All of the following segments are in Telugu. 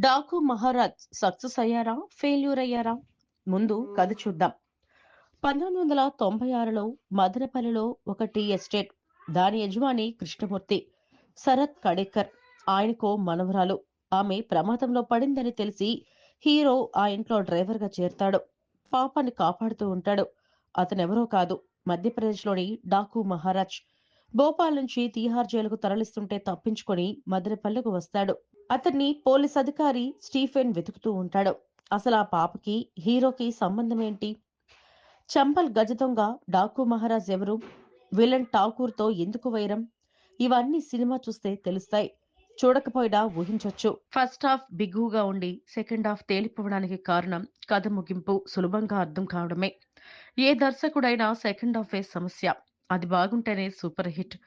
డాకు మహారాజ్ సక్సెస్ అయ్యారా? ఫెయిల్యూర్ అయ్యారా? ముందు కథ చూద్దాం. పంతొమ్మిది వందల తొంభై ఆరులో మదనపల్లిలో ఒక టీ ఎస్టేట్ దాని యజమాని కృష్ణమూర్తి శరత్ కడేకర్ ఆయనకో మనవరాలు. ఆమె ప్రమాదంలో పడిందని తెలిసి హీరో ఆ ఇంట్లో డ్రైవర్గా చేరతాడు. పాపాన్ని కాపాడుతూ ఉంటాడు. అతనెవరో కాదు. మధ్యప్రదేశ్లోని డాకు మహారాజ్. భోపాల్ నుంచి తీహార్ జైలుకు తరలిస్తుంటే తప్పించుకొని మదనపల్లెకు వస్తాడు. అతన్ని పోలీస్ అధికారి స్టీఫెన్ వెతుకుతూ ఉంటాడు. అసలు ఆ పాపకి హీరోకి సంబంధం ఏంటి? చంపల్ గజ దొంగ డాకు మహారాజ్ ఎవరు? విలన్ ఠాకూర్తో ఎందుకు వైరం? ఇవన్నీ సినిమా చూస్తే తెలుస్తాయి. చూడకపోయినా ఊహించొచ్చు. ఫస్ట్ హాఫ్ బిగుగా ఉండి సెకండ్ హాఫ్ తేలిపోవడానికి కారణం కథ ముగింపు సులభంగా అర్థం కావడమే. ఏ దర్శకుడైనా సెకండ్ హాఫే సమస్య. అది బాగుంటేనే సూపర్ హిట్.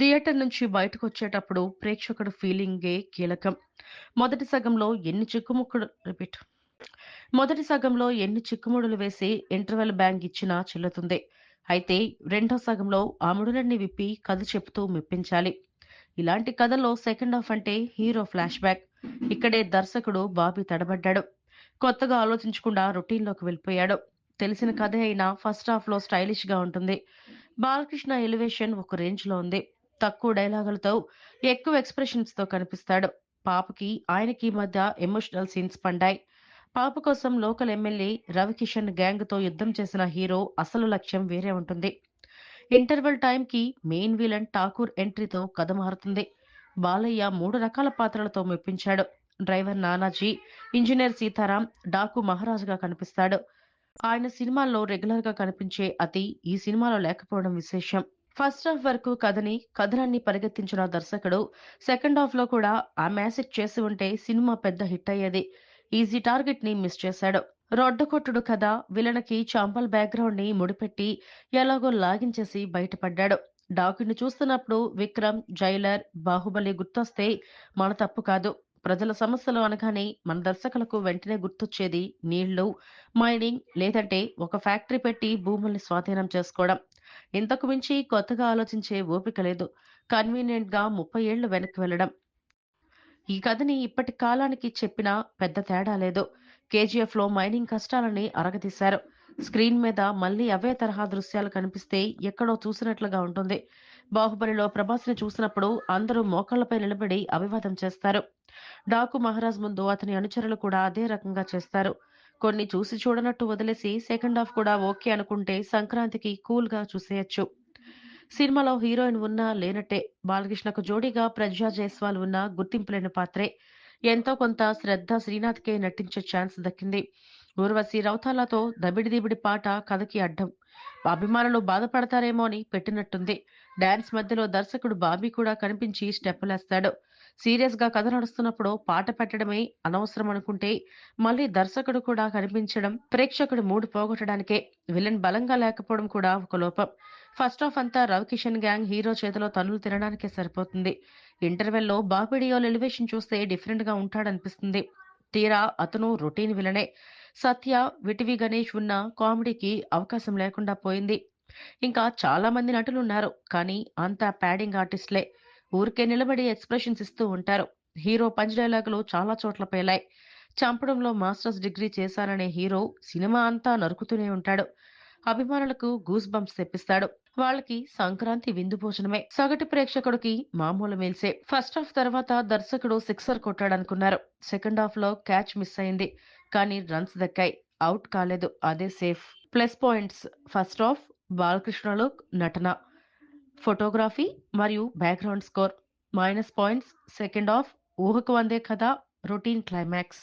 థియేటర్ నుంచి బయటకు వచ్చేటప్పుడు ప్రేక్షకుడు ఫీలింగే కీలకం. మొదటి సగంలో ఎన్ని చిక్కుముక్కుడు రిపీట్. మొదటి సగంలో ఎన్ని చిక్కుముడులు వేసి ఇంటర్వెల్ బ్యాంక్ ఇచ్చినా చెల్లుతుంది. అయితే రెండో సగంలో ఆ ముడులన్నీ విప్పి కథ చెప్తూ మెప్పించాలి. ఇలాంటి కథలో సెకండ్ హాఫ్ అంటే హీరో ఫ్లాష్ బ్యాక్. ఇక్కడే దర్శకుడు బాబీ తడబడ్డాడు. కొత్తగా ఆలోచించకుండా రొటీన్లోకి వెళ్ళిపోయాడు. తెలిసిన కథ అయినా ఫస్ట్ హాఫ్లో స్టైలిష్గా ఉంటుంది. బాలకృష్ణ ఎలివేషన్ ఒక రేంజ్లో ఉంది. తక్కువ డైలాగులతో ఎక్కువ ఎక్స్ప్రెషన్స్తో కనిపిస్తాడు. పాపకి ఆయనకి మధ్య ఎమోషనల్ సీన్స్ పండాయి. పాప కోసం లోకల్ ఎమ్మెల్యే రవికిషన్ గ్యాంగ్తో యుద్ధం చేసిన హీరో అసలు లక్ష్యం వేరే ఉంటుంది. ఇంటర్వెల్ టైం కి మెయిన్ విలన్ ఠాకూర్ ఎంట్రీతో కథ మారుతుంది. బాలయ్య మూడు రకాల పాత్రలతో మెప్పించాడు. డ్రైవర్ నానాజీ ఇంజనీర్ సీతారాం డాకు మహారాజుగా కనిపిస్తాడు. ఆయన సినిమాల్లో రెగ్యులర్గా కనిపించే అతి ఈ సినిమాలో లేకపోవడం విశేషం. ఫస్ట్ హాఫ్ వరకు కథని కథనాన్ని పరిగెత్తించిన దర్శకుడు సెకండ్ హాఫ్లో కూడా ఆ మ్యాసేజ్ చేసి ఉంటే సినిమా పెద్ద హిట్ అయ్యేది. ఈజీ టార్గెట్ని మిస్ చేశాడు. రొడ్డకొట్టుడు కథ విలనకి చాంపల్ బ్యాక్గ్రౌండ్ని ముడిపెట్టి ఎలాగో లాగించేసి బయటపడ్డాడు. డాకుని చూస్తున్నప్పుడు విక్రమ్ జైలర్ బాహుబలి గుర్తొస్తే మన తప్పు కాదు. ప్రజల సమస్యలు అనగానే మన దర్శకులకు వెంటనే గుర్తొచ్చేది నీళ్ళు మైనింగ్ లేదంటే ఒక ఫ్యాక్టరీ పెట్టి భూముల్ని స్వాధీనం చేసుకోవడం. ఇంతకు మించి కొత్తగా ఆలోచించే ఓపిక లేదు. కన్వీనియంట్గా ముప్పై ఏళ్ళు వెనక్కి వెళ్ళడం. ఈ కథని ఇప్పటి కాలానికి చెప్పినా పెద్ద తేడా లేదు. కేజీఎఫ్లో మైనింగ్ కష్టాలని అరగదీశారు. స్క్రీన్ మీద మళ్ళీ అవే తరహా దృశ్యాలు కనిపిస్తే ఎక్కడో చూసినట్లుగా ఉంటుంది. బాహుబలిలో ప్రభాస్ని చూసినప్పుడు అందరూ మోకాళ్ళపై నిలబడి అభివాదం చేస్తారు. డాకు మహారాజ్ ముందు అతని అనుచరులు కూడా అదే రకంగా చేస్తారు. కొన్ని చూసి చూడనట్టు వదిలేసి సెకండ్ హాఫ్ కూడా ఓకే అనుకుంటే సంక్రాంతికి కూల్గా చూసేయచ్చు. సినిమాలో హీరోయిన్ ఉన్నా లేనట్టే బాలకృష్ణకు జోడీగా ప్రజ్ఞా జైస్వాల్ ఉన్న గుర్తింపు లేని పాత్రే. ఎంతో కొంత శ్రద్ధ శ్రీనాథ్కే నటించే ఛాన్స్ దక్కింది. ఊర్వశి రౌతాలతో దబిడి దిబిడి పాట కథకి అడ్డం. అభిమానులు బాధపడతారేమో అని పెట్టినట్టుంది. డాన్స్ మధ్యలో దర్శకుడు బాబీ కూడా కనిపించి స్టెప్పులేస్తాడు. సీరియస్గా కథ నడుస్తున్నప్పుడు పాట పెట్టడమే అనవసరం అనుకుంటే మళ్ళీ దర్శకుడు కూడా కనిపించడం ప్రేక్షకుడు మూడు పోగొట్టడానికే విలన్ బలంగా లేకపోవడం కూడా ఒక లోపం. ఫస్ట్ ఆఫ్ అంతా రవికిషన్ గ్యాంగ్ హీరో చేతిలో తనులు తినడానికే సరిపోతుంది. ఇంటర్వెల్లో బాబిడియోల్ ఎలివేషన్ చూస్తే డిఫరెంట్గా ఉంటాడనిపిస్తుంది. తీరా అతను రొటీన్ విలనే. సత్య విటివి గణేష్ ఉన్న కామెడీకి అవకాశం లేకుండా పోయింది. ఇంకా చాలా మంది నటులు ఉన్నారు కానీ అంతా ప్యాడింగ్ ఆర్టిస్ట్లే. ఊరికే నిలబడి ఎక్స్ప్రెషన్స్ ఇస్తూ ఉంటారు. హీరో పంచ్ డైలాగులు చాలా చోట్ల పేలాయి. చంపడంలో మాస్టర్స్ డిగ్రీ చేశాననే హీరో సినిమా అంతా నరుకుతూనే ఉంటాడు. అభిమానులకు గూస్ బంప్స్ తెప్పిస్తాడు. వాళ్ళకి సంక్రాంతి విందు భోజనమే. సగటు ప్రేక్షకుడికి మామూలు మీల్సే. ఫస్ట్ హాఫ్ తర్వాత దర్శకుడు సిక్సర్ కొట్టాడనుకున్నారు. సెకండ్ హాఫ్లో క్యాచ్ మిస్ అయింది. కానీ రన్స్ దక్కాయి. అవుట్ కాలేదు. అదే safe. Plus points. First half బాలకృష్ణలో నటన. ఫోటోగ్రఫీ మరియు background score. Minus points second half ఊహకు వందే కథ రొటీన్ క్లైమాక్స్.